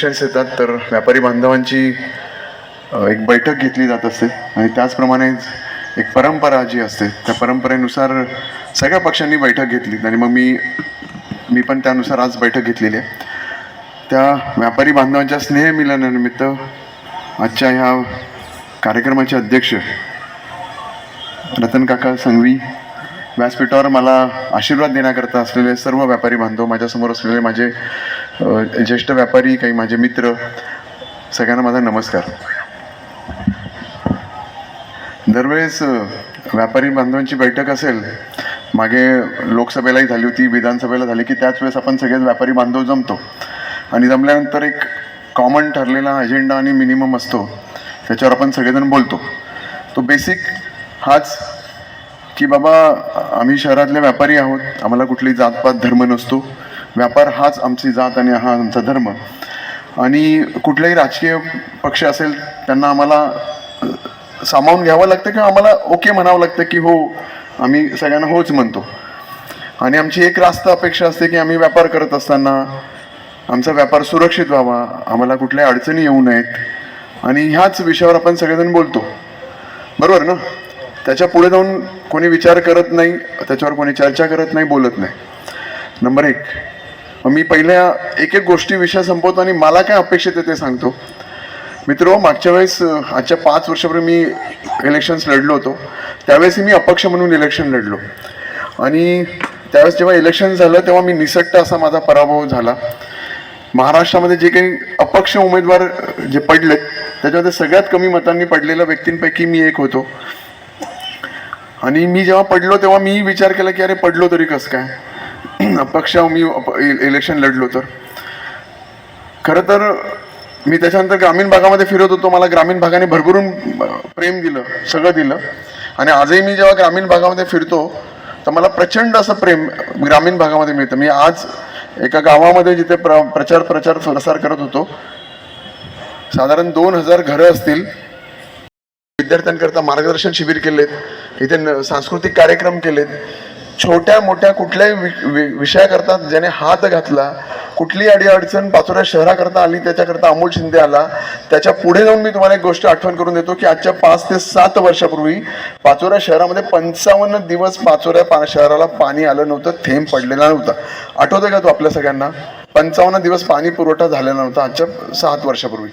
येतात तर व्यापारी बांधवांची एक बैठक घेतली जात असते. आणि त्याचप्रमाणे एक परंपरा जी असते त्या परंपरेनुसार सगळ्या पक्षांनी बैठक घेतली. आणि मग मी मी पण त्यानुसार आज बैठक घेतलेली आहे. त्या व्यापारी बांधवांच्या स्नेहमिलनानिमित्त आजच्या ह्या कार्यक्रमाचे अध्यक्ष रतन काका संघवी व्यासपीठावर मला आशीर्वाद देण्याकरता असलेले सर्व व्यापारी बांधव माझ्यासमोर असलेले माझे ज्येष्ठ व्यापारी काही माझे मित्र सगळ्यांना माझा नमस्कार. दरवेळेस व्यापारी बांधवांची बैठक असेल मागे लोकसभेलाही झाली होती विधानसभेला झाली की त्याच वेळेस आपण सगळेच व्यापारी बांधव जमतो. आणि जमल्यानंतर एक कॉमन ठरलेला अजेंडा आणि मिनिमम असतो त्याच्यावर आपण सगळेजण बोलतो. तो बेसिक हाच की बाबा आम्ही शहरातले व्यापारी आहोत आम्हाला कुठली जातपात धर्म नसतो. व्यापार हाच आमची जात आणि हा आमचा धर्म. आणि कुठलाही राजकीय पक्ष असेल त्यांना आम्हाला सामावून घ्यावं लागतं किंवा आम्हाला ओके म्हणावं लागतं की हो आम्ही सगळ्यांना होच म्हणतो. आणि आमची एक रास्त अपेक्षा असते की आम्ही व्यापार करत असताना आमचा व्यापार सुरक्षित व्हावा आम्हाला कुठल्याही अडचणी येऊ नयेत. आणि ह्याच विषयावर आपण सगळेजण बोलतो. बरोबर ना? त्याच्या पुढे जाऊन कोणी विचार करत नाही त्याच्यावर कोणी चर्चा करत नाही बोलत नाही. नंबर एक. मी पहिल्या एक एक गोष्टी विषय संपवतो आणि मला काय अपेक्षित आहे ते सांगतो. मित्र मागच्या वेळेस आजच्या पाच वर्षापूर्वी मी इलेक्शन्स लढलो होतो. त्यावेळेस मी अपक्ष म्हणून इलेक्शन लढलो. आणि त्यावेळेस जेव्हा इलेक्शन झालं तेव्हा मी निसट्ट असा माझा पराभव झाला. महाराष्ट्रामध्ये जे काही अपक्ष उमेदवार जे पडलेत त्याच्यामध्ये सगळ्यात कमी मतांनी पडलेल्या व्यक्तींपैकी मी एक होतो. आणि मी जेव्हा पडलो तेव्हा मी विचार केला की अरे पडलो तरी कसं काय? अपक्ष मी अप- इलेक्शन लढलो तर. खरं तर मी त्याच्यानंतर ग्रामीण भागामध्ये फिरत होतो. मला ग्रामीण भागाने भरभरून प्रेम दिलं सगळं दिलं. आणि आजही मी जेव्हा ग्रामीण भागामध्ये फिरतो तर मला प्रचंड असं प्रेम ग्रामीण भागामध्ये मिळतं. मी आज एका गावामध्ये जिथे प्र प्रचार प्रचार प्रसार करत होतो साधारण दोन हजार घरं असतील. विद्यार्थ्यांकरता मार्गदर्शन शिबिर केलेत. इथे न- सांस्कृतिक कार्यक्रम केलेत. छोट्या मोठ्या कुठल्याही वि- वि- विषयाकरता ज्याने हात घातला कुठली अडीअडचण पाचोऱ्या शहराकरता आली त्याच्याकरता अमोल शिंदे आला त्याच्या पुढे जाऊन मी तुम्हाला एक गोष्ट आठवण करून देतो की आजच्या पाच ते सात वर्षापूर्वी पाचोऱ्या शहरामध्ये पंचावन्न दिवस पाचोऱ्या पा शहराला पाणी आलं नव्हतं थेंब पडलेला नव्हता. आठवतं का तो आपल्या सगळ्यांना? पंचावन्न दिवस पाणी पुरवठा झालेला नव्हता आजच्या सात वर्षापूर्वी.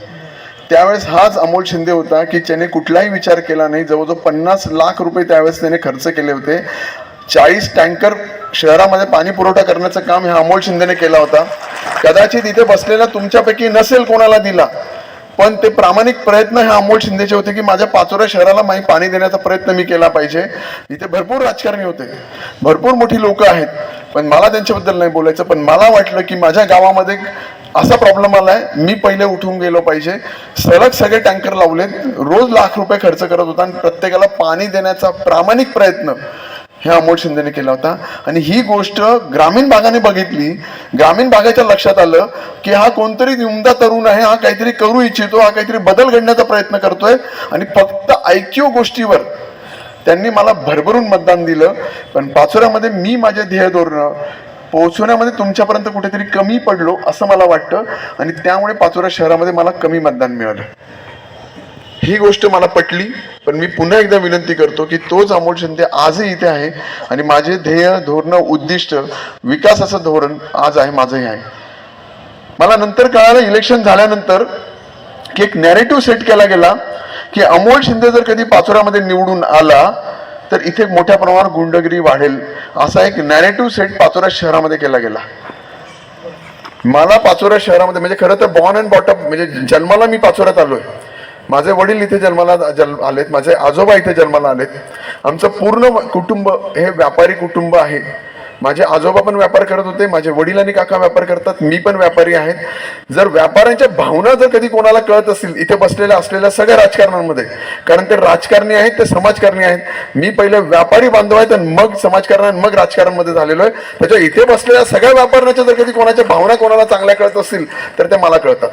त्यावेळेस हाच अमोल शिंदे होता की ज्याने कुठलाही विचार केला नाही जवळजवळ पन्नास लाख रुपये त्यावेळेस त्याने खर्च केले होते. चाळीस टँकर शहरामध्ये पाणी पुरवठा करण्याचं काम ह्या अमोल शिंदेने केला होता. कदाचित इथे बसलेला तुमच्यापैकी नसेल कोणाला दिला पण ते प्रामाणिक प्रयत्न हे अमोल शिंदेचे होते की माझ्या पाचोऱ्या शहराला माही पाणी देण्याचा प्रयत्न मी केला पाहिजे. इथे भरपूर राजकारणी होते. भरपूर मोठी लोक आहेत. पण मला त्यांच्याबद्दल नाही बोलायचं पण मला वाटलं की माझ्या गावामध्ये असा प्रॉब्लेम आलाय मी पहिले उठून गेलो पाहिजे. सलग सगळे टँकर लावलेत. रोज लाख रुपये खर्च करत होता आणि प्रत्येकाला पाणी देण्याचा प्रामाणिक प्रयत्न. हे अमोल शिंदेने केला होता. आणि ही गोष्ट ग्रामीण भागाने बघितली. ग्रामीण भागाच्या लक्षात आलं की हा कोणतरी निमदा तरुण आहे हा काहीतरी करू इच्छितो हा काहीतरी बदल घडण्याचा प्रयत्न करतोय. आणि फक्त आयक्यू गोष्टीवर त्यांनी मला भरभरून मतदान दिलं. पण पाचोऱ्यामध्ये मी माझे ध्येय धोरणं पोहोचवण्यामध्ये तुमच्यापर्यंत कुठेतरी कमी पडलो असं मला वाटतं. आणि त्यामुळे पाचोरा शहरामध्ये मला कमी मतदान मिळालं. ही गोष्ट मला पटली पण मी पुन्हा एकदा विनंती करतो की तोच अमोल शिंदे आजही इथे आहे आणि माझे ध्येय धोरणं उद्दिष्ट विकासाचं धोरण आज आहे माझंही आहे. मला नंतर कळालं इलेक्शन झाल्यानंतर की एक नॅरेटिव्ह सेट केला गेला की अमोल शिंदे जर कधी पाचोऱ्यामध्ये निवडून आला तर इथे मोठ्या प्रमाणावर गुंडगिरी वाढेल असा एक नॅरेटिव्ह सेट पाचोरा शहरामध्ये केला गेला. मला पाचोरा शहरामध्ये म्हणजे खरं तर बॉर्न अँड बॉटअप म्हणजे जन्माला मी पाचोऱ्यात आलोय. माझे वडील इथे जन्माला जन्म आलेत माझे आजोबा इथे जन्माला आलेत. आमचं पूर्ण कुटुंब हे व्यापारी कुटुंब आहे. माझे आजोबा पण व्यापार करत होते माझे वडील आणि काका व्यापार करतात मी पण व्यापारी आहेत जर व्यापाऱ्यांच्या भावना जर कधी कोणाला कळत असतील इथे बसलेल्या असलेल्या सगळ्या राजकारणांमध्ये कारण ते राजकारणी आहेत ते समाजकारणी आहेत. मी पहिले व्यापारी बांधव आहेत आणि मग समाजकारण मग राजकारणमध्ये झालेलो आहे. त्याच्या इथे बसलेल्या सगळ्या व्यापाऱ्यांच्या जर कधी कोणाच्या भावना कोणाला चांगल्या कळत असतील तर ते मला कळतात.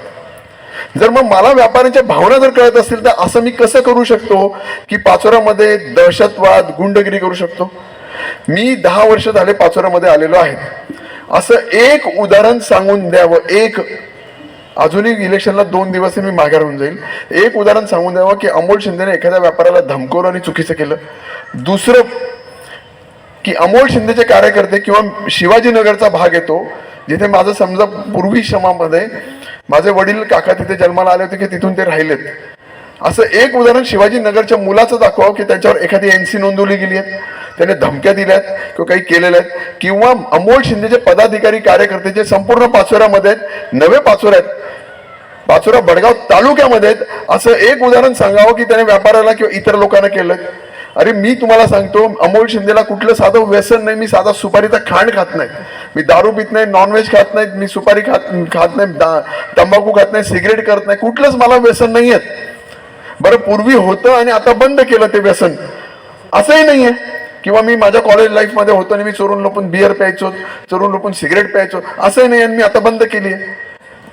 जर मग मला व्यापाऱ्यांच्या भावना जर कळत असतील तर असं मी कसं करू शकतो की पाचोऱ्यामध्ये दहशतवाद गुंडगिरी करू शकतो? मी दहा वर्ष झाले पाचोऱ्यामध्ये आलेलो आहे. असं एक उदाहरण सांगून द्यावं. एक अजूनही इलेक्शनला दोन दिवस मी माघार होऊन जाईल. एक उदाहरण सांगून द्यावं की अमोल शिंदेने एखाद्या व्यापाऱ्याला धमकवलं आणि चुकीचं केलं. दुसरं की अमोल शिंदेचे कार्यकर्ते किंवा शिवाजीनगरचा भाग येतो जिथे माझं समजा पूर्वी श्रमामध्ये माझे वडील काका तिथे जन्माला आले होते की तिथून ते राहिलेत. असं एक उदाहरण शिवाजीनगरच्या मुलाचं दाखवावं की त्याच्यावर एखादी एनसी नोंदवली गेली आहे त्याने धमक्या दिल्यात किंवा काही केलेल्या आहेत. किंवा अमोल शिंदेचे पदाधिकारी कार्यकर्ते जे संपूर्ण पाचोऱ्यामध्ये आहेत नवे पाचोरे आहेत. पाचोरा बडगाव तालुक्यामध्ये आहेत. असं एक उदाहरण सांगावं की त्याने व्यापाऱ्याला किंवा इतर लोकांना केलं अरे मी तुम्हाला सांगतो अमोल शिंदेला कुठलं साधं व्यसन नाही मी साधा सुपारीचा खांड खात नाही. मी दारू पित नाही नॉनव्हेज खात नाही मी सुपारी खात खात नाही तंबाखू खात नाही सिगरेट करत नाही कुठलंच मला व्यसन नाही बरं पूर्वी होतं आणि आता बंद केलं ते व्यसन. असंही नाहीये. किंवा मी माझ्या कॉलेज लाईफमध्ये होतो आणि मी चोरून लपून बिअर प्यायचो चोरून लपून सिगरेट प्यायचो असंही नाही आणि मी आता बंद केली आहे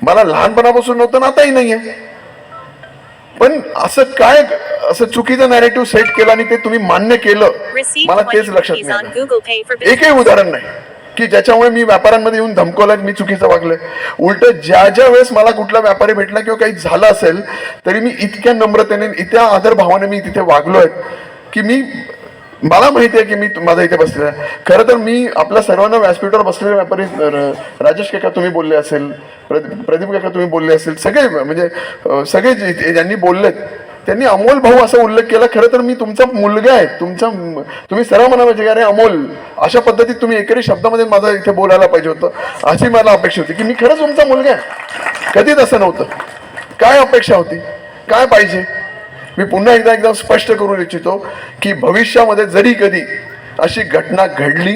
मला लहानपणापासून नव्हतं ना आताही नाहीये. पण असं काय असं चुकीचं नॅरेटिव्ह सेट केलं आणि ते तुम्ही मान्य केलं मला 20 तेच लक्षात नाही एकही. उदाहरण नाही. की ज्याच्यामुळे मी व्यापाऱ्यांमध्ये येऊन धमकवलं मी चुकीचं वागलंय उलट ज्या ज्या वेळेस मला कुठला व्यापारी भेटला किंवा काही झालं असेल तरी मी इतक्या नम्रतेने इतक्या आदरभावाने मी तिथे वागलोय की मी मला माहिती आहे की मी माझा इथे बसलेला आहे. खरं तर मी आपल्या सर्वांना व्यासपीठावर बसलेले व्यापारी राजेश काका तुम्ही बोलले असेल प्रदीप प्रदीप काका तुम्ही बोलले असेल सगळे म्हणजे सगळे ज्यांनी बोललेत त्यांनी अमोल भाऊ असा उल्लेख केला खरं तर मी तुमचा मुलगा आहे तुमचा तुम्ही सरळ म्हणा पाहिजे म्हणजे, अरे अमोल अशा पद्धतीत तुम्ही एकरी शब्दामध्ये माझं इथे बोलायला पाहिजे होतं. अशी मला अपेक्षा होती की मी खरंच तुमचा मुलगा आहे. कधीच असं नव्हतं. काय अपेक्षा होती? काय पाहिजे? मी पुन्हा एकदा एकदम स्पष्ट करू इच्छितो की भविष्यामध्ये जरी कधी अशी घटना घडली.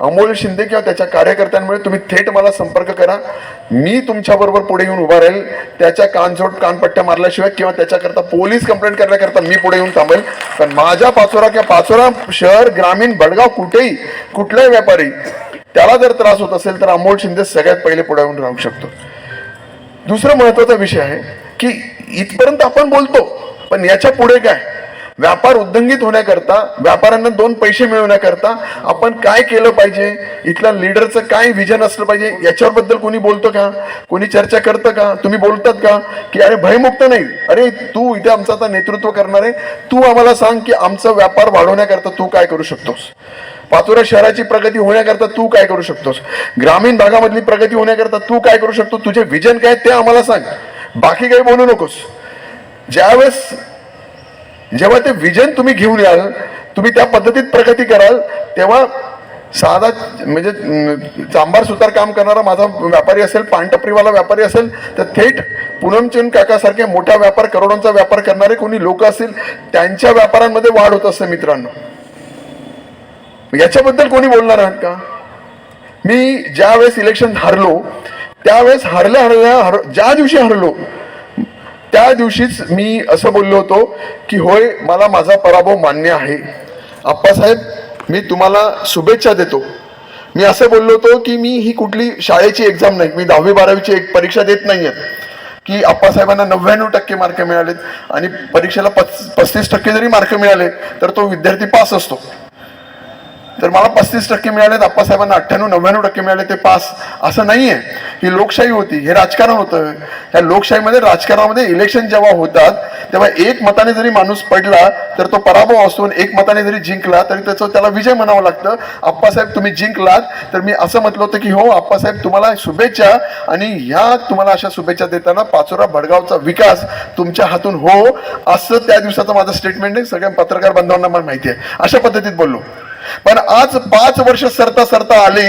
अमोल शिंदे किंवा त्याच्या कार्यकर्त्यांमुळे तुम्ही थेट मला संपर्क करा. मी तुमच्याबरोबर पुढे येऊन उभा राहील. त्याच्या कानझोट कानपट्ट्या मारल्याशिवाय किंवा त्याच्याकरता पोलीस कंप्लेंट करण्याकरता मी पुढे येऊन थांबेल. पण माझ्या पाचोरा किंवा पाचोरा शहर ग्रामीण भडगाव कुठेही कुठलाही व्यापारी त्याला जर त्रास होत असेल तर अमोल शिंदे सगळ्यात पहिले पुढे येऊन राहू शकतो. दुसरा महत्त्वाचा विषय आहे की इथपर्यंत आपण बोलतो पण याच्यापुढे काय? व्यापार उद्दंगित होण्याकरता व्यापाऱ्यांना दोन पैसे मिळवण्याकरता आपण काय केलं पाहिजे? इथल्या लीडरचं काय विजन असलं पाहिजे? याच्यावर बद्दल कोणी बोलतो का? कोणी चर्चा करतं का? तुम्ही बोलतात का? की अरे भयमुक्त नाही. अरे तू इथे आमचं आता नेतृत्व करणार आहे. तू आम्हाला सांग की आमचा व्यापार वाढवण्याकरता तू काय करू शकतोस? पाचोरा शहराची प्रगती होण्याकरता तू काय करू शकतोस? ग्रामीण भागामधली प्रगती होण्याकरता तू काय करू शकतो तुझे विजन काय ते आम्हाला सांग. बाकी काही बोलू नकोस. ज्यावेळेस जेव्हा ते विजन तुम्ही घेऊन याल तुम्ही त्या पद्धतीत प्रगती कराल तेव्हा साधा म्हणजे चांबार सुतार काम करणारा माझा व्यापारी असेल पानटपरीवाला व्यापारी असेल तर थेट पूनमचंद काकासारखे मोठा व्यापार करोडोंचा व्यापार करणारे कोणी लोक असतील त्यांच्या व्यापारांमध्ये वाढ होत असते मित्रांनो. याच्याबद्दल कोणी बोलणार आहात का? मी ज्यावेळेस इलेक्शन हरलो त्यावेळेस हरल्या हरल्या हर ज्या दिवशी हरलो त्या दिवशीच मी असं बोललो होतो की होय मला माझा पराभव मान्य आहे. आप्पासाहेब मी तुम्हाला शुभेच्छा देतो. मी असं बोललो होतो की मी ही कुठली शाळेची एक्झाम नाही मी दहावी बारावीची एक परीक्षा देत नाही आहे की आप्पासाहेबांना नव्याण्णव टक्के मार्क मिळालेत आणि परीक्षेला पस पस्तीस टक्के जरी मार्क मिळाले तर तो विद्यार्थी पास असतो. तर मला पस्तीस टक्के मिळाले आप्पासाहेबांना अठ्ठ्याण्णव नव्याण्णव टक्के मिळाले ते पास. असं नाहीये. ही लोकशाही होती हे राजकारण होतं. ह्या लोकशाहीमध्ये राजकारणामध्ये इलेक्शन जेव्हा होतात तेव्हा एक मताने जरी माणूस पडला तर तो पराभव असून एक मताने जरी जिंकला तरी त्याचं त्याला विजय म्हणावं लागतं. आप्पासाहेब तुम्ही जिंकलात तर मी असं म्हटलं होतं की हो आप्पासाहेब तुम्हाला शुभेच्छा. आणि ह्या तुम्हाला अशा शुभेच्छा देताना पाचोरा भडगावचा विकास तुमच्या हातून हो. असं त्या दिवसाचं माझं स्टेटमेंट आहे. सगळ्या पत्रकार बांधवांना मला माहिती आहे. अशा पद्धतीत बोललो. पण आज पाच वर्ष सरता सरता आली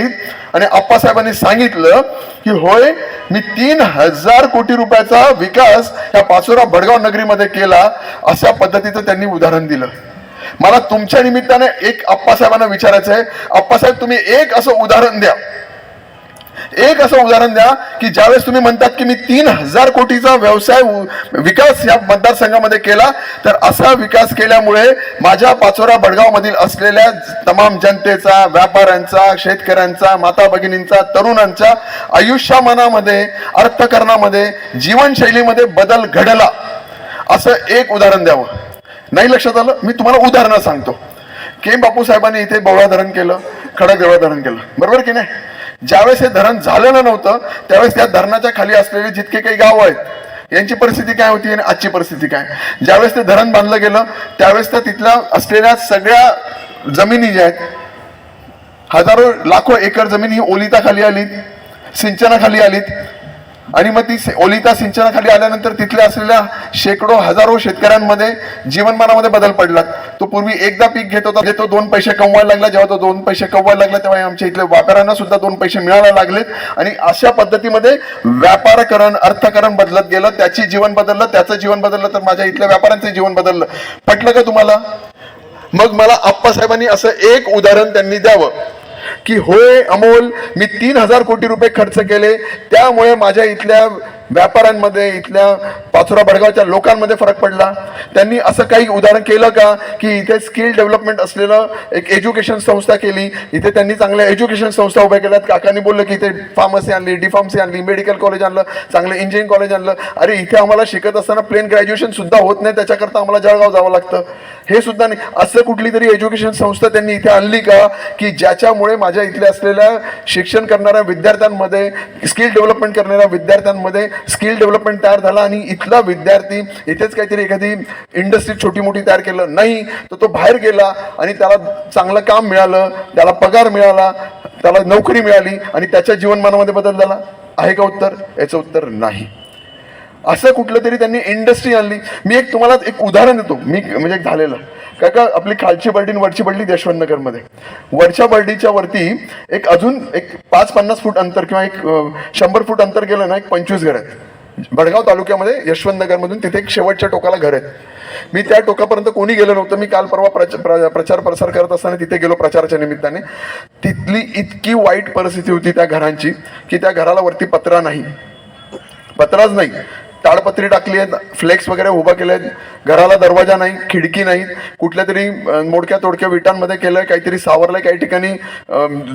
आणि आप्पासाहेबांनी सांगितलं की होय मी तीन हजार कोटी रुपयाचा विकास या पाचोरा भडगाव नगरीमध्ये केला अशा पद्धतीचं त्यांनी उदाहरण दिलं. मला तुमच्या निमित्ताने एक आप्पासाहेबांना विचारायचं आहे आप्पासाहेब तुम्ही एक असं उदाहरण द्या. एक असं उदाहरण द्या की ज्यावेळेस तुम्ही म्हणतात की मी तीन हजार कोटीचा व्यवसाय विकास या मतदारसंघामध्ये केला तर असा विकास केल्यामुळे माझ्या पाचोरा बडगावमधील असलेल्या तमाम जनतेचा व्यापाऱ्यांचा शेतकऱ्यांचा माता भगिनींचा तरुणांच्या आयुष्यमानामध्ये अर्थकरणामध्ये जीवनशैलीमध्ये बदल घडला. असं एक उदाहरण द्यावं. नाही लक्षात आलं? मी तुम्हाला उदाहरणं सांगतो. के बापू साहेबांनी इथे बोवळा धरण केलं खडक देवळा धरण केलं. बरोबर की नाही? ज्यावेळेस हे धरण झालेलं नव्हतं त्यावेळेस त्या धरणाच्या खाली असलेले जितके काही गाव आहेत यांची परिस्थिती काय होती आणि आजची परिस्थिती काय? ज्यावेळेस ते धरण बांधलं गेलं त्यावेळेस त्या तिथल्या असलेल्या सगळ्या जमिनी ज्या आहेत हजारो लाखो एकर जमीन ही ओलिताखाली आली सिंचनाखाली आलीत आणि मग ती ओलिता सिंचनाखाली आल्यानंतर तिथल्या असलेल्या शेकडो हजारो शेतकऱ्यांमध्ये जीवनमानामध्ये बदल पडला तो पूर्वी एकदा पीक घेत होता तो दोन पैसे कमवायला लागला जेव्हा तो दोन पैसे कमवायला लागला तेव्हा आमच्या इथल्या व्यापाऱ्यांना सुद्धा दोन पैसे मिळायला लागलेत. आणि अशा पद्धतीमध्ये व्यापारकरण अर्थकरण बदलत गेलं त्याची जीवन बदललं त्याचं जीवन बदललं तर माझ्या इथल्या व्यापाऱ्यांचं जीवन बदललं. पटलं का तुम्हाला? मग मला आप्पासाहेबांनी असं एक उदाहरण त्यांनी द्यावं. की होय अमोल मी तीन हजार कोटी रुपये खर्च केले. त्यामुळे माझ्या इथल्या व्यापाऱ्यांमध्ये इथल्या पाचोरा बडगावच्या लोकांमध्ये फरक पडला. त्यांनी असं काही उदाहरण केलं का? की इथे स्किल डेव्हलपमेंट असलेलं एक एज्युकेशन संस्था केली. इथे त्यांनी चांगल्या एज्युकेशन संस्था उभ्या केल्यात. काकांनी बोललं की इथे फार्मसी आणली डी फार्मसी आणली मेडिकल कॉलेज आणलं चांगलं इंजिनिअरिंग कॉलेज आणलं. अरे इथे आम्हाला शिकत असताना प्लेन ग्रॅज्युएशन सुद्धा होत नाही. त्याच्याकरता आम्हाला जळगाव जावं लागतं. हे सुद्धा नाही. असं कुठली तरी एज्युकेशन संस्था त्यांनी इथे आणली का? की ज्याच्यामुळे माझ्या इथल्या असलेल्या शिक्षण करणाऱ्या विद्यार्थ्यांमध्ये स्किल डेव्हलपमेंट करणाऱ्या विद्यार्थ्यांमध्ये स्किल डेव्हलपमेंट तयार झाला आणि इथला विद्यार्थी इथेच काहीतरी एखादी इंडस्ट्री छोटी मोठी तयार केलं. नाही तर तो बाहेर गेला आणि त्याला चांगलं काम मिळालं त्याला पगार मिळाला त्याला नोकरी मिळाली आणि त्याच्या जीवनमानामध्ये बदल झाला. आहे का उत्तर? याचं उत्तर नाही. असं कुठलं तरी त्यांनी इंडस्ट्री आणली. मी एक तुम्हाला एक उदाहरण देतो. मी म्हणजे एक झालेलं. काय का आपली खालची बर्डी आणि वरची बर्डी यशवंतनगरमध्ये. वरच्या बर्डीच्या वरती एक अजून एक पाच पन्नास फूट अंतर किंवा एक शंभर फूट अंतर गेलं ना एक पंचवीस घर आहेत. भडगाव तालुक्यामध्ये यशवंतनगरमधून तिथे एक शेवटच्या टोकाला घर आहेत. मी त्या टोकापर्यंत कोणी गेलो नव्हतं. मी काल परवा प्रचार प्र- प्रचार प्रसार करत असताना तिथे गेलो प्रचाराच्या निमित्ताने. तिथली इतकी वाईट परिस्थिती होती त्या घरांची की त्या घराला वरती पत्रा नाही. पत्राच नाही. ताडपत्री टाकली आहेत फ्लेक्स वगैरे उभा केले आहेत घराला दरवाजा नाही खिडकी नाही. कुठल्या तरी मोडक्या तोडक्या विटांमध्ये केलंय काहीतरी सावरलंय काही ठिकाणी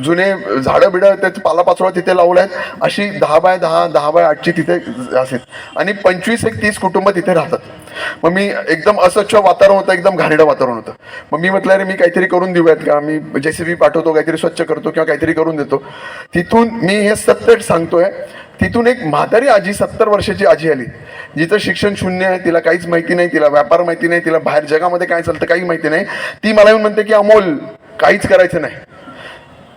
जुने झाडं बिडं त्याचे पालापाचोळा तिथे लावला आहेत. अशी दहा बाय दहा दहा बाय आठची तिथे असेल. आणि पंचवीस एक तीस कुटुंब तिथे राहतात. मग मी एकदम अस्वच्छ वातावरण होतं एकदम घाणेडं वातावरण होतं. मग मी म्हटलं अरे मी काहीतरी करून देऊयात का? मी जेसीबी पाठवतो काहीतरी स्वच्छ करतो किंवा काहीतरी करून देतो. तिथून मी हे सतत सांगतोय तिथून एक म्हातारी आजी सत्तर वर्षाची आजी आली. जिचं शिक्षण शून्य आहे तिला काहीच माहिती नाही तिला व्यापार माहिती नाही तिला बाहेर जगामध्ये काय चालतं काही माहिती नाही. ती मला येऊन म्हणते की अमोल काहीच करायचं नाही.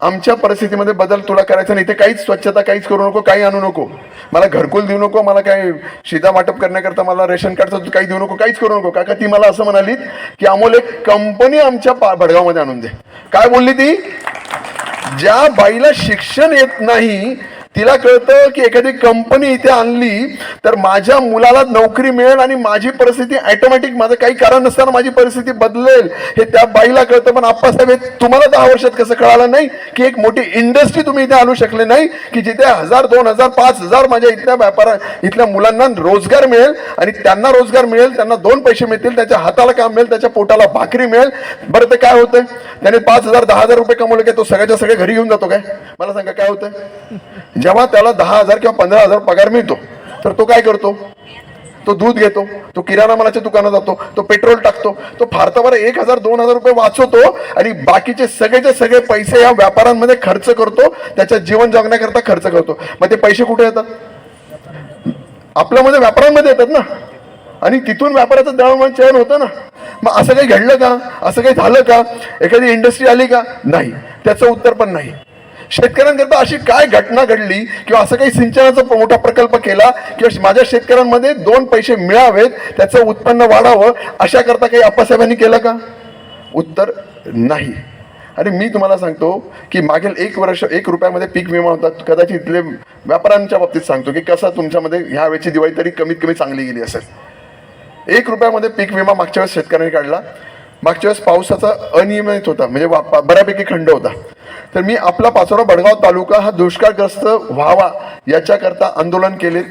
आमच्या परिस्थितीमध्ये बदल तुला करायचा नाही. इथे काहीच स्वच्छता काहीच करू नको काही आणू नको. मला घरकुल देऊ नको मला काय शिधा वाटप करण्याकरता मला रेशन कार्डचं काही देऊ नको काहीच करू नको. काका ती मला असं म्हणाली की अमोल एक कंपनी आमच्या पा- भडगावमध्ये आणून दे. काय बोलली ती? ज्या बाईला शिक्षण येत नाही तिला कळतं की एखादी कंपनी इथे आणली तर माझ्या मुलाला नोकरी मिळेल आणि माझी परिस्थिती ऑटोमॅटिक माझं काही कारण नसताना माझी परिस्थिती बदलेल हे त्या बाईला कळतं. पण आप्पासाहेब हे तुम्हाला दहा वर्षात कसं कळालं नाही की एक मोठी इंडस्ट्री तुम्ही इथे आणू शकले नाही की जिथे हजार दोन हजार पाच हजार माझ्या इथल्या व्यापारा इथल्या मुलांना रोजगार मिळेल आणि त्यांना रोजगार मिळेल त्यांना दोन पैसे मिळतील त्याच्या हाताला काम मिळेल त्याच्या पोटाला भाकरी मिळेल. बरं ते काय होतं? त्याने पाच हजार दहा हजार रुपये कमवले काय तो सगळ्याच्या सगळे घरी घेऊन जातो काय? मला सांगा काय होतं? जेव्हा त्याला दहा हजार किंवा पंधरा हजार पगार मिळतो तर तो काय करतो? तो दूध घेतो तो किराणा मालाच्या दुकानात जातो तो पेट्रोल टाकतो तो फार बरं एक हजार दोन हजार रुपये वाचवतो आणि बाकीचे सगळेचे सगळे पैसे या व्यापारांमध्ये खर्च करतो त्याच्या जीवन जगण्याकरता खर्च करतो. मग ते पैसे कुठे येतात? आपल्यामध्ये व्यापारांमध्ये येतात ना. आणि तिथून व्यापाराचं दळणवळण चयन होतं ना. मग असं काही घडलं का? असं काही झालं का? एखादी इंडस्ट्री आली का? नाही. त्याचं उत्तर पण नाही. शेतकऱ्यांकरता अशी काय घटना घडली किंवा असं काही सिंचनाचा मोठा प्रकल्प केला किंवा माझ्या शेतकऱ्यांमध्ये दोन पैसे मिळावेत त्याचं उत्पन्न वाढावं अशा करता काही आप्पासाहेबांनी केलं का? उत्तर नाही. आणि मी तुम्हाला सांगतो की मागील एक वर्ष एक रुपयामध्ये पीक विमा होता. कदाचित इथले व्यापाऱ्यांच्या बाबतीत सांगतो की कसा तुमच्यामध्ये ह्या वेळची दिवाळी तरी कमीत कमी चांगली गेली असेल. एक रुपयामध्ये पीक विमा मागच्या वेळेस शेतकऱ्यांनी काढला. मागच्या वेळेस पावसाचा अनियमित होता म्हणजे बऱ्यापैकी खंड होता. तर मी आपला पाचोरा बडगाव तालुका हा दुष्काळग्रस्त व्हावा याच्याकरता आंदोलन केले.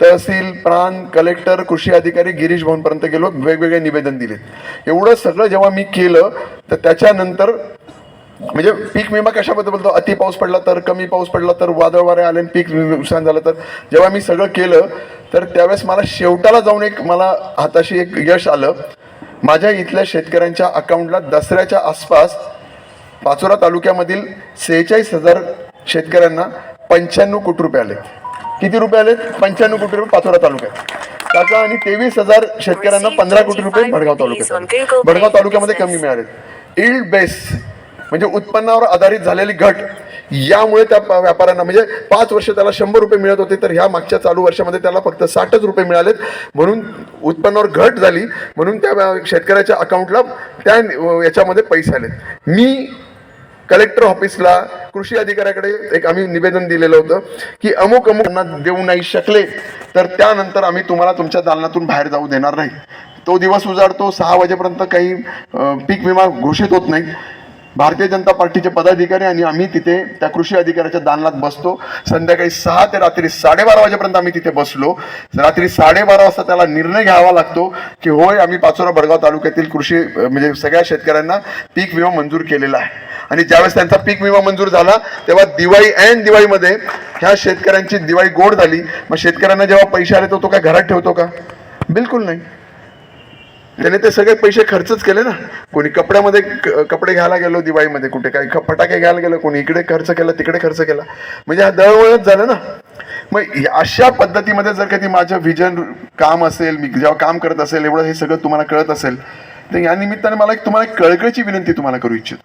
तहसील प्राण कलेक्टर कृषी अधिकारी गिरीश भवनपर्यंत गेलो वेगवेगळे निवेदन दिले. एवढं सगळं जेव्हा मी केलं तर त्याच्यानंतर म्हणजे पीक विमा कशाबद्दल बोलतो? अति पाऊस पडला तर कमी पाऊस पडला तर वादळ वारे आले पीक नुकसान झालं तर. जेव्हा मी सगळं केलं तर त्यावेळेस मला शेवटाला जाऊन एक मला हाताशी एक यश आलं. माझ्या इथल्या शेतकऱ्यांच्या अकाउंटला दसऱ्याच्या आसपास पाचोरा तालुक्यामधील सेहेचाळीस हजार शेतकऱ्यांना पंच्याण्णव कोटी रुपये आले किती रुपये आले पंच्याण्णव कोटी रुपये पाचोरा तालुक्यात. काका आणि तेवीस हजार शेतकऱ्यांना पंधरा कोटी रुपये भडगाव तालुक्यात. भडगाव तालुक्यामध्ये कमी मिळाले इल्ड बेस म्हणजे उत्पन्नावर आधारित झालेली घट यामुळे त्या व्यापाऱ्यांना म्हणजे पाच वर्ष त्याला शंभर रुपये मिळत होते तर ह्या मागच्या चालू वर्षामध्ये त्याला फक्त साठच रुपये मिळालेत. म्हणून उत्पन्नावर घट झाली. म्हणून त्या शेतकऱ्याच्या अकाउंटला त्या याच्यामध्ये पैसे आलेत. मी कलेक्टर ऑफिसला कृषी अधिकाऱ्याकडे एक आम्ही निवेदन दिलेलं होतं की अमुक अमुक देऊ नाही शकले तर त्यानंतर आम्ही तुम्हाला तुमच्या दालनातून बाहेर जाऊ देणार नाही. तो दिवस उजाडतो सहा वाजेपर्यंत काही पीक विमा घोषित होत नाही. भारतीय जनता पार्टीचे पदाधिकारी आणि आम्ही तिथे त्या कृषी अधिकाऱ्याच्या दालनात बसतो. संध्याकाळी सहा ते रात्री साडेबारा वाजेपर्यंत आम्ही तिथे बसलो. रात्री साडेबारा वाजता त्याला निर्णय घ्यावा लागतो की होय आम्ही पाचोरा बडगाव तालुक्यातील कृषी म्हणजे सगळ्या शेतकऱ्यांना पीक विमा मंजूर केलेला आहे. आणि ज्यावेळेस त्यांचा पीक विमा मंजूर झाला तेव्हा दिवाळी अँड दिवाळीमध्ये ह्या शेतकऱ्यांची दिवाळी गोड झाली. मग शेतकऱ्यांना जेव्हा पैसे आले तो तो काय घरात ठेवतो का? बिलकुल नाही. त्याने ते सगळे पैसे खर्चच केले ना. कोणी कपड्यामध्ये कपडे घ्यायला गेलो दिवाळीमध्ये कुठे काही फटाके घ्यायला गेलो कोणी इकडे खर्च केला तिकडे खर्च केला. म्हणजे हा दळवळच झालं ना. मग अशा पद्धतीमध्ये जर कधी माझं व्हिजन काम असेल मी जेव्हा काम करत असेल एवढं हे सगळं तुम्हाला कळत असेल तर या निमित्ताने मला एक तुम्हाला कळकळीची विनंती तुम्हाला करू इच्छितो.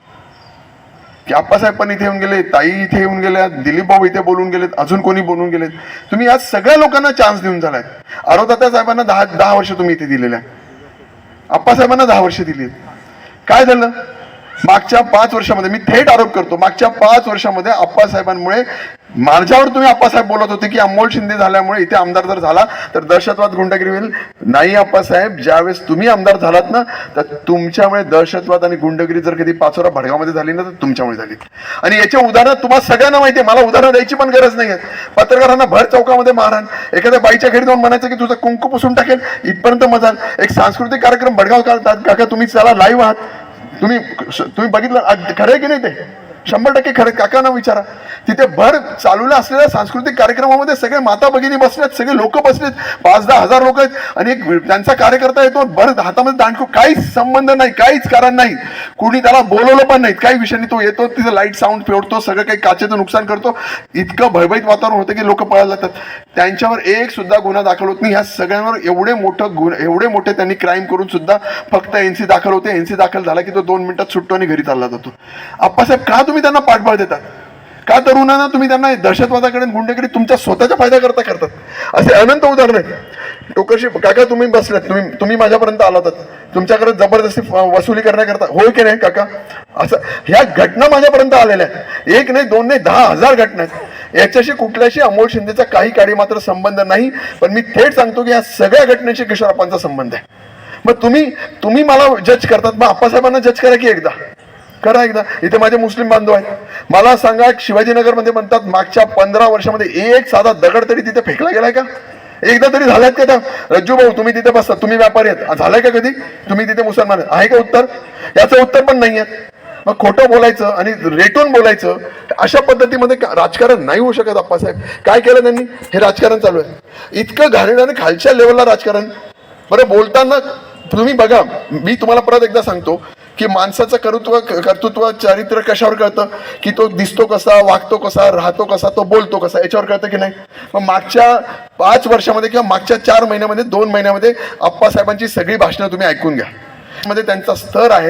की आप्पासाहेब पण इथे येऊन गेले ताई इथे येऊन गेल्या दिलीप भाऊ इथे बोलून गेलेत अजून कोणी बोलून गेलेत. तुम्ही आज सगळ्या लोकांना चान्स देऊन झालाय. आरोदात्या साहेबांना दहा दहा वर्ष तुम्ही इथे दिलेल्या आप्पासाहेबांना दहा वर्ष दिली काय झालं? मागच्या पाच वर्षामध्ये मी थेट आरोप करतो. मागच्या पाच वर्षामध्ये आप्पासाहेबांमुळे माझ्यावर तुम्ही आप्पासाहेब बोलत होते की अमोल शिंदे झाल्यामुळे इथे आमदार जर झाला तर दहशतवाद गुंडगिरी होईल. नाही आप्पासाहेब ज्यावेळेस तुम्ही आमदार झालात ना तर तुमच्यामुळे दहशतवाद आणि गुंडगिरी जर कधी पाचोरा भडगावमध्ये झाली ना तर तुमच्यामुळे झाली. आणि याच्या उदाहरणं तुम्हाला सगळ्यांना माहिती आहे मला उदाहरणं द्यायची पण गरज नाही आहे. पत्रकारांना भर चौकामध्ये मारहाण. एखाद्या बाईच्या घरी जाऊन म्हणायचं की तुझं कुंकू पुसून टाकेल इथपर्यंत मजा एक सांस्कृतिक कार्यक्रम भडगाव काढतात. काका तुम्ही चला लाईव्ह आहात. तुम्ही तुम्ही बघितलं खरं आहे की नाही ते? शंभर टक्के खरं काकांना विचारा. तिथे भर चालूला असलेल्या सांस्कृतिक कार्यक्रमामध्ये सगळे माता भगिनी बसलेत सगळे लोक बसलेत. पाच दहा हजार लोक आहेत आणि एक त्यांचा कार्यकर्ता येतो भर हातामध्ये दांडको. काहीच संबंध नाही काहीच कारण नाही. कुणी त्याला बोलवलं पण नाही. काही विषयाने तो येतो तिथं लाइट साऊंड फेडतो सगळं काही काचेचं नुकसान करतो. इतकं भयभीत वातावरण होतं की लोक पळायला जातात. त्यांच्यावर एक सुद्धा गुन्हा दाखल होत नाही. ह्या सगळ्यांवर एवढे मोठं गुन्ह एवढे मोठे त्यांनी क्राईम करून सुद्धा फक्त एनसी दाखल होते. एनसी दाखल झाला की तो दोन मिनिटात सुटतो आणि घरी चालला जातो. आप्पासाहेब का तुम्ही तुम्ही त्यांना पाठबळ देतात. का तरुणांना तुम्ही त्यांना दहशतवादाकडे गुंडेकडे तुमच्या स्वतःच्या फायदा करता करतात? असे अनंत उदाहरण आहेत. टोकरशी काका तुम्ही बसलात तुम्ही तुम्ही माझ्यापर्यंत आला होतात तुमच्याकडे जबरदस्ती वसुली करण्याकरता होय की नाही काका? असं ह्या घटना माझ्यापर्यंत आलेल्या आहेत. एक नाही दोन नाही दहा हजार घटना आहेत. याच्याशी कुठल्याशी अमोल शिंदेचा काही काळी मात्र संबंध नाही पण मी थेट सांगतो की या सगळ्या घटनेशी किशोरप्पांचा संबंध आहे. मग तुम्ही तुम्ही मला जज करतात. मग आप्पासाहेबांना जज करा की एकदा. करा एकदा. इथे माझे मुस्लिम बांधव आहेत. मला सांगा शिवाजीनगरमध्ये म्हणतात मागच्या पंधरा वर्षामध्ये एक साधा दगड तरी तिथे फेकला गेलाय का? एकदा तरी झाल्यात का त्या? रज्जू भाऊ तुम्ही तिथे बसता तुम्ही व्यापारी आहेत. झालाय का कधी? तुम्ही तिथे मुसलमान आहे का उत्तर? याचं उत्तर पण नाही आहे मग खोटं बोलायचं आणि रेटून बोलायचं अशा पद्धतीमध्ये का- राजकारण नाही होऊ शकत आप्पासाहेब? काय केलं त्यांनी? हे राजकारण चालू आहे. इतकं घाणेरडं आणि खालच्या लेवलला राजकारण. बरं बोलताना तुम्ही बघा. मी तुम्हाला परत एकदा सांगतो. की माणसाचं कर्तृत्व कर्तृत्व चारित्र्य कशावर कळतं? की तो दिसतो कसा वागतो कसा राहतो कसा तो बोलतो कसा याच्यावर कळतं की नाही? मग मागच्या पाच वर्षामध्ये किंवा मागच्या चार महिन्यामध्ये दोन महिन्यामध्ये आप्पासाहेबांची सगळी भाषणं तुम्ही ऐकून घ्या. मध्ये त्यांचा स्तर आहे.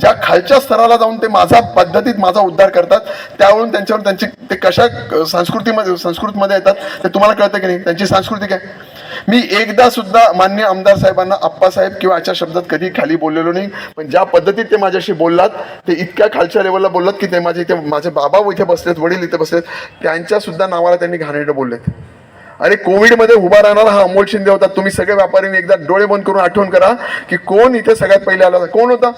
ज्या खालच्या स्तराला जाऊन ते माझा पद्धतीत माझा उद्धार करतात त्यावरून त्यांच्यावर त्यांची ते कशा अ, संस्कृतीमध्ये संस्कृतमध्ये येतात ते तुम्हाला कळतं की नाही? त्यांची संस्कृती काय? मी एकदा सुद्धा मान्य आमदार साहेबांना आप्पासाहेब किंवा अशा शब्दात कधी खाली बोललेलो नाही पण ज्या पद्धतीत ते माझ्याशी बोललात ते इतक्या खालच्या लेवलला बोललात की ते माझे इथे माझे बाबा इथे बसलेत वडील इथे बसलेत त्यांच्या सुद्धा नावाला त्यांनी घाणेरडं बोललेत. अरे कोविडमध्ये उभा राहणारा हा अमोल शिंदे होता तुम्ही सगळे व्यापाऱ्यांनी एकदा डोळे बंद करून आठवण करा की कोण इथे सगळ्यात पहिले आला होता. कोण होता?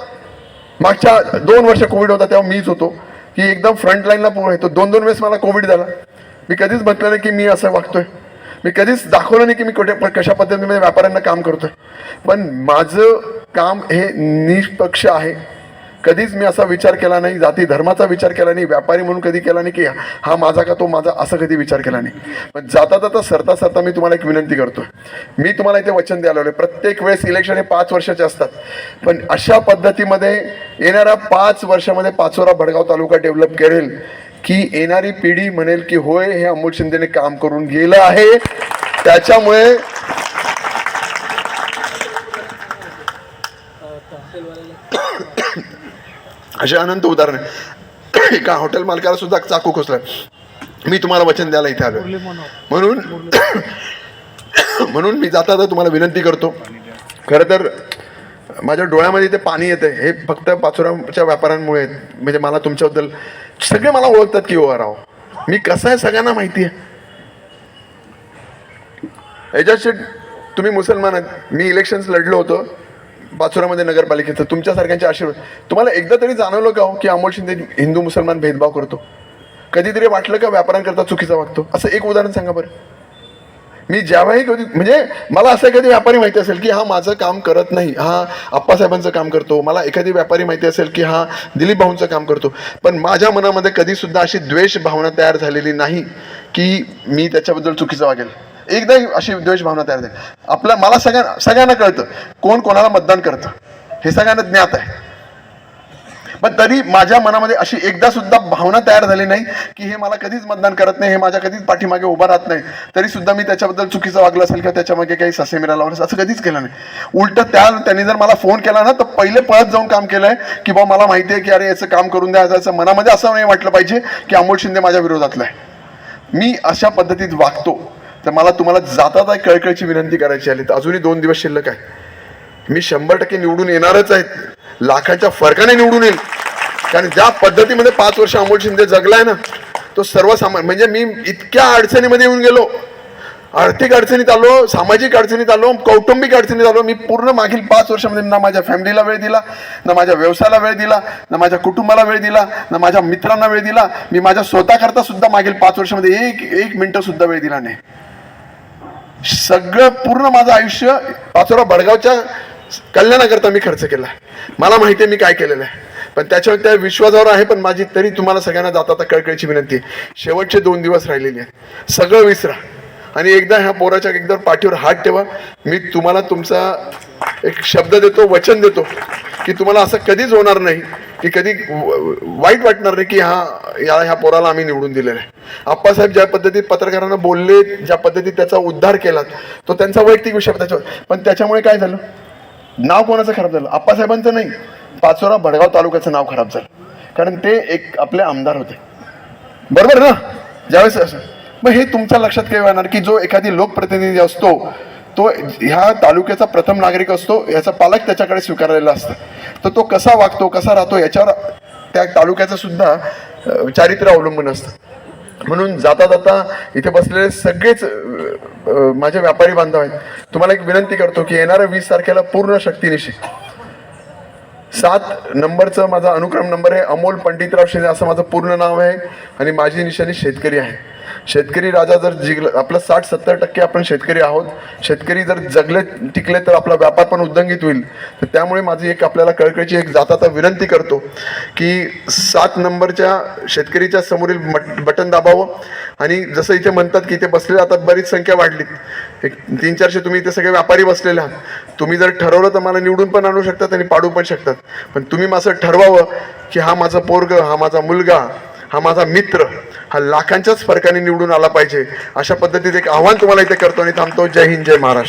मागच्या दोन वर्ष कोविड होता तेव्हा मीच होतो. की एकदम फ्रंट लाईनला पूर्ण येतो दोन दोन वेळेस मला कोविड झाला. मी कधीच म्हटलं नाही की मी असं वागतोय. मी कधीच दाखवलं नाही की मी कुठे कशा पद्धतीने व्यापाऱ्यांना काम करतोय. पण माझं काम हे निष्पक्ष आहे. कधीच मी असा विचार केला नाही जाती धर्माचा विचार केला नाही व्यापारी म्हणून कधी केला नाही की हा माझा का तो माझा असं कधी विचार केला नाही. पण जाता जाता सरता सरता मी तुम्हाला एक विनंती करतो मी तुम्हाला इथे वचन द्यायला आलो प्रत्येक वेळेस इलेक्शन हे पाच वर्षाचे असतात. पण अशा पद्धतीमध्ये येणाऱ्या पाच वर्षामध्ये पाचोरा भडगाव तालुका डेव्हलप करेल. की येणारी पिढी म्हणेल की होय हे अमोल शिंदेने काम करून गेलं आहे. त्याच्यामुळे असे अनंत उदाहरण आहे. एका हॉटेल मालकाला सुद्धा चाकू खोसला मी तुम्हाला वचन द्यायला इथे आलो म्हणून म्हणून मी जाता जाता तुम्हाला विनंती करतो. खरं तर माझ्या डोळ्यामध्ये ते पाणी येतं हे फक्त पाचोराच्या व्यापाऱ्यांमुळे. म्हणजे मला तुमच्याबद्दल सगळे मला ओळखतात की ओ राव. मी कसं आहे सगळ्यांना माहिती आहे. याच्याशी तुम्ही मुसलमान आहेत. मी इलेक्शन्स लढलो होतो. पाचोरामध्ये नगरपालिकेचं. तुमच्यासारख्यांचे आशीर्वाद. तुम्हाला एकदा तरी जाणवलं का हो की अमोल शिंदे हिंदू मुसलमान भेदभाव करतो? कधीतरी वाटलं का व्यापाऱ्यांकरता चुकीचा वागतो? असं एक उदाहरण सांगा बरं. मी ज्यावेळी कधी म्हणजे मला असं एखादी व्यापारी माहिती असेल की हा माझं काम करत नाही हा आप्पासाहेबांचं काम करतो मला एखादी व्यापारी माहिती असेल की हा दिलीप भाऊंचं काम करतो. पण माझ्या मनामध्ये कधीसुद्धा अशी द्वेष भावना तयार झालेली नाही की मी त्याच्याबद्दल चुकीचं वागेल. एकदा अशी द्वेष भावना तयार झाली. आपल्या मला सगळ्यांना सगळ्यांना कळतं कोण कोणाला मतदान करतं. हे सगळ्यांना ज्ञात आहे. पण तरी माझ्या मनामध्ये अशी एकदा सुद्धा भावना तयार झाली नाही की हे मला कधीच मतदान करत नाही हे माझ्या कधीच पाठीमागे उभा राहत नाही. तरी सुद्धा मी त्याच्याबद्दल चुकीचं वागलं असेल किंवा त्याच्यामागे काही ससे मिळाला वगैरे असं कधीच केलं नाही. उलट त्या त्यांनी जर मला फोन केला ना तर पहिले पळत जाऊन काम केलंय की बाबा मला माहिती आहे की अरे याचं काम करून द्या याचं मनामध्ये असं नाही वाटलं पाहिजे की अमोल शिंदे माझ्या विरोधातला आहे. मी अशा पद्धतीत वागतो. तर मला तुम्हाला जाता जाता कळकळची विनंती करायची आली तर अजूनही दोन दिवस शिल्लक आहे. मी शंभर टक्के निवडून येणारच आहेत लाखाच्या फरकाने निवडून येईल. कारण ज्या पद्धतीमध्ये पाच वर्ष अमोल शिंदे जगलाय ना तो सर्वसामान्य म्हणजे मी इतक्या अडचणीमध्ये येऊन गेलो. आर्थिक अडचणीत आलो सामाजिक अडचणीत आलो कौटुंबिक अडचणीत आलो. मी पूर्ण मागील पाच वर्षामध्ये ना माझ्या फॅमिलीला वेळ दिला ना माझ्या व्यवसायाला वेळ दिला ना माझ्या कुटुंबाला वेळ दिला ना माझ्या मित्रांना वेळ दिला. मी माझ्या स्वतःकरता सुद्धा मागील पाच वर्षामध्ये एक एक मिनटं सुद्धा वेळ दिला नाही. सगळं पूर्ण माझं आयुष्य पाचोरा बडगावच्या कल्याणाकरता मी खर्च केला. मला माहिती आहे मी काय केलेलं आहे. पण त्याच्यावर त्या विश्वासावर आहे पण माझी तरी तुम्हाला सगळ्यांना जाता आता कळकळीची विनंती आहे. शेवटचे दोन दिवस राहिलेले आहेत. सगळं विसरा. आणि एकदा ह्या पोराच्या एकदा पाठीवर हात ठेवा. मी तुम्हाला तुमचा एक शब्द देतो वचन देतो की तुम्हाला असं कधीच होणार नाही की कधी व- वाईट वाटणार नाही की हा या ह्या पोराला आम्ही निवडून दिलेला आहे. आप्पासाहेब ज्या पद्धतीत पत्रकारांना बोलले ज्या पद्धतीत त्याचा उद्धार केला तो त्यांचा वैयक्तिक विषय त्याच्यावर. पण त्याच्यामुळे काय झालं? नाव कोणाचं खराब झालं? आप्पासाहेबांचं नाही. पाचोरा भडगाव तालुक्याचं नाव खराब झालं. कारण ते एक आपले आमदार होते. बरोबर ना? ज्यावेळेस असं मग हे तुमच्या लक्षात काय येणार की जो एखादी लोकप्रतिनिधी असतो तो ह्या तालुक्याचा प्रथम नागरिक असतो याचा पालक त्याच्याकडे स्वीकारलेला असतं. तर तो कसा वागतो कसा राहतो याच्यावर त्या तालुक्याचं सुद्धा चारित्र्य अवलंबून असतं. म्हणून जाता जाता इथे बसलेले सगळेच माझे व्यापारी बांधव आहेत. तुम्हाला एक विनंती करतो की येणाऱ्या वीस तारखेला पूर्ण शक्तीनिशी सात नंबरचं माझा अनुक्रम नंबर आहे अमोल पंडितराव शिंदे असं माझं पूर्ण नाव आहे आणि माझी निशाणी शेतकरी आहे. शेतकरी राजा जर जिंकलं आपलं साठ सत्तर टक्के आपण शेतकरी आहोत. शेतकरी जर जगले टिकले तर आपला व्यापार पण उद्दंगित होईल. तर त्यामुळे माझी एक आपल्याला कळकळीची एक जाताता विनंती करतो की सात नंबरच्या शेतकरीच्या समोरील बट बटन दाबावं. आणि जसं इथे म्हणतात की इथे बसलेले आता बरीच संख्या वाढली. एक तीन चारशे तुम्ही इथे सगळे व्यापारी बसलेले आहात. तुम्ही जर ठरवलं तर मला निवडून पण आणू शकतात आणि पाडू पण शकतात. पण तुम्ही माझं ठरवावं की हा माझा पोरग हा माझा मुलगा हा माझा मित्र हा लाखांच्याच फरकाने निवडून आला पाहिजे. अशा पद्धतीत एक आव्हान तुम्हाला इथे करतो आणि थांबतो. जय हिंद जय महाराष्ट्र.